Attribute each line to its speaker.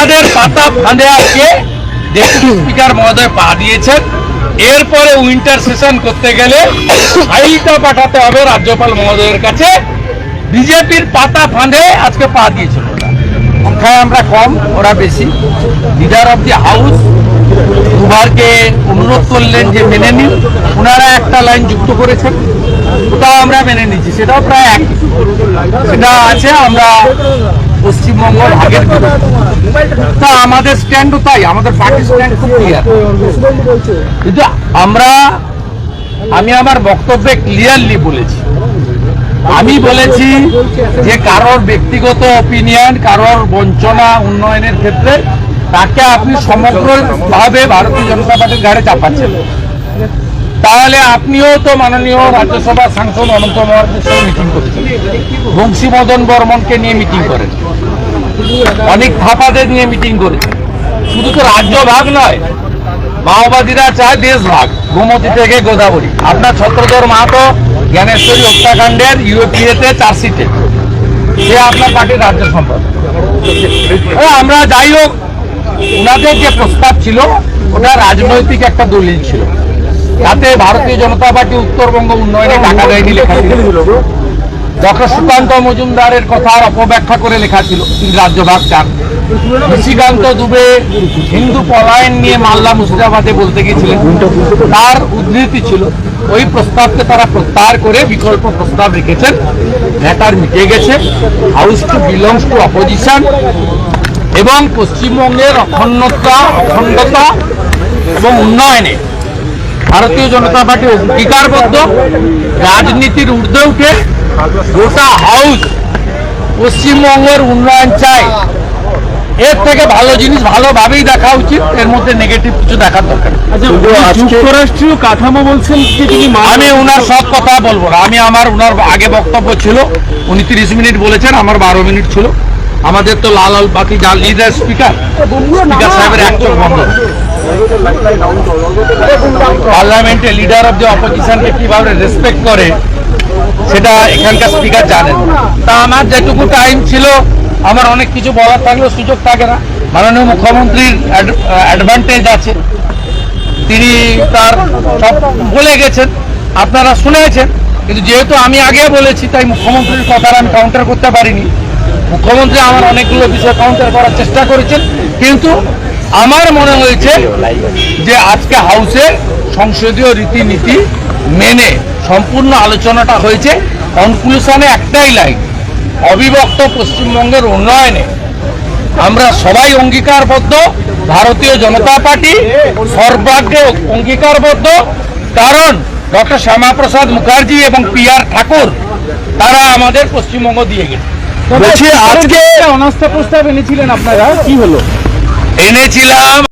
Speaker 1: আমাদের পাতা ফাঁদে আজকে ডেপুটি স্পিকার মহোদয় পা দিয়েছেন। এরপরে উইন্টার সেশন করতে গেলে ফাইলটা পাঠাতে হবে রাজ্যপাল মহোদয়ের কাছে। বিজেপির পাতা ফাঁদে আজকে পা দিয়েছিল। সংখ্যায় আমরা কম ওরা বেশি। লিডার অফ দি হাউস দুবারকে অনুরোধ করলেন যে মেনে নিন। ওনারা একটা লাইন যুক্ত করেছেন। ওটাও আমরা মেনে নিচ্ছি সেটাও প্রায় এক। সেটা আছে আমরা পশ্চিমবঙ্গ বিরুদ্ধে। তা আমাদের স্ট্যান্ডও তাই, আমাদের পার্টি স্ট্যান্ড খুব ক্লিয়ার কিন্তু আমরা, আমি আমার বক্তব্যে ক্লিয়ারলি বলেছি। আমি বলেছি যে কারোর ব্যক্তিগত অপিনিয়ন কারোর বঞ্চনা, উন্নয়নের ক্ষেত্রে তাকে আপনি সমগ্রভাবে ভারতীয় জনতা পার্টির ঘাড়ে চাপাচ্ছেন। তাহলে আপনিও তো মাননীয় রাজ্যসভার সাংসদ অনন্ত মহারাজের সঙ্গে মিটিং করছেন। বংশীমদন বর্মনকে নিয়ে মিটিং করেন। অনেক থাপাদের নিয়ে মিটিং করেছেন। শুধু তো রাজ্য ভাগ নয়, মাওবাদীরা চায় দেশ ভাগ, গোমতী থেকে গোদাবরী। আপনার ছত্রধর মাহাতো জ্ঞানেশ্বরী হত্যাকাণ্ডের ইউএপিএতে চার্জশিটে। সে আপনার পার্টির রাজ্য সম্পাদক। আমরা যাই হোক, ওনাদের যে প্রস্তাব ছিল, ওটা রাজনৈতিক একটা দলিল ছিল। তাতে ভারতীয় জনতা পার্টি উত্তরবঙ্গ উন্নয়নে টাকা দেয়নি লেখা ছিল। ডক্টর সুকান্ত মজুমদারের কথার অপব্যাখ্যা করে লেখা ছিল তিনি রাজ্যভাগ চান। নিশিকান্ত দুবে হিন্দু পলায়ন নিয়ে মাল্লা মুর্শিদাবাদে বলতে গিয়েছিলেন। তার উদ্ধৃতি ছিল, ওই প্রস্তাবকে তারা প্রত্যাহার করে বিকল্প প্রস্তাব রেখেছেন। ম্যাটার মিটে গেছে house to belongs to opposition এবং পশ্চিমবঙ্গের অখণ্ডতা অখণ্ডতা এবং উন্নয়নে ভারতীয় জনতা পার্টি অঙ্গীকারবদ্ধ। রাজনীতির ঊর্ধ্বে উঠে গোটা হাউস পশ্চিমবঙ্গের উন্নয়ন চাই এর থেকে ভালো জিনিস ভালোভাবেই দেখা উচিত এর মধ্যে নেগেটিভ কিছু দেখার দরকার
Speaker 2: যুক্তরাষ্ট্রীয় কাঠামো বলছেন
Speaker 1: আমি ওনার সব কথা বলব না। আমি আমার ওনার আগে বক্তব্য ছিল উনি তিরিশ মিনিট বলেছেন আমার বারো মিনিট ছিল। আমাদের তো লাল লাল বাকি যা লিডার স্পিকার স্পিকার সাহেবের এক চোখ বন্ধ। পার্লামেন্টে লিডার অফ দি অপোজিশনকে কীভাবে রেসপেক্ট করে, সেটা এখানকার স্পিকার জানেন। তা আমার যেটুকু টাইম ছিল, আমার অনেক কিছু বলার থাকলেও সুযোগ থাকে না। মাননীয় মুখ্যমন্ত্রীর অ্যাডভান্টেজ আছে। তিনি তার সব বলে গেছেন, আপনারা শুনেছেন, কিন্তু যেহেতু আমি আগে বলেছি, তাই মুখ্যমন্ত্রীর কথার আমি কাউন্টার করতে পারিনি। মুখ্যমন্ত্রী আমার অনেকগুলো বিষয় কাউন্টার করার চেষ্টা করেছেন, কিন্তু আমার মনে হয়েছে যে আজকে হাউসে সংসদীয় রীতিনীতি মেনে সম্পূর্ণ আলোচনাটা হয়েছে। কনক্লুশনে একটাই লাইন অবিভক্ত পশ্চিমবঙ্গের উন্নয়নে। আমরা সবাই অঙ্গীকারবদ্ধ ভারতীয় জনতা পার্টি সর্বাগ্রে অঙ্গীকারবদ্ধ। কারণ ডক্টর শ্যামাপ্রসাদ মুখার্জি এবং পি আর ঠাকুর তারা আমাদের পশ্চিমবঙ্গ দিয়ে গেছে।
Speaker 2: আজকে অনাস্থা প্রস্তাব এনেছিলেন আপনারা। কি হলো?
Speaker 1: এনেছিলাম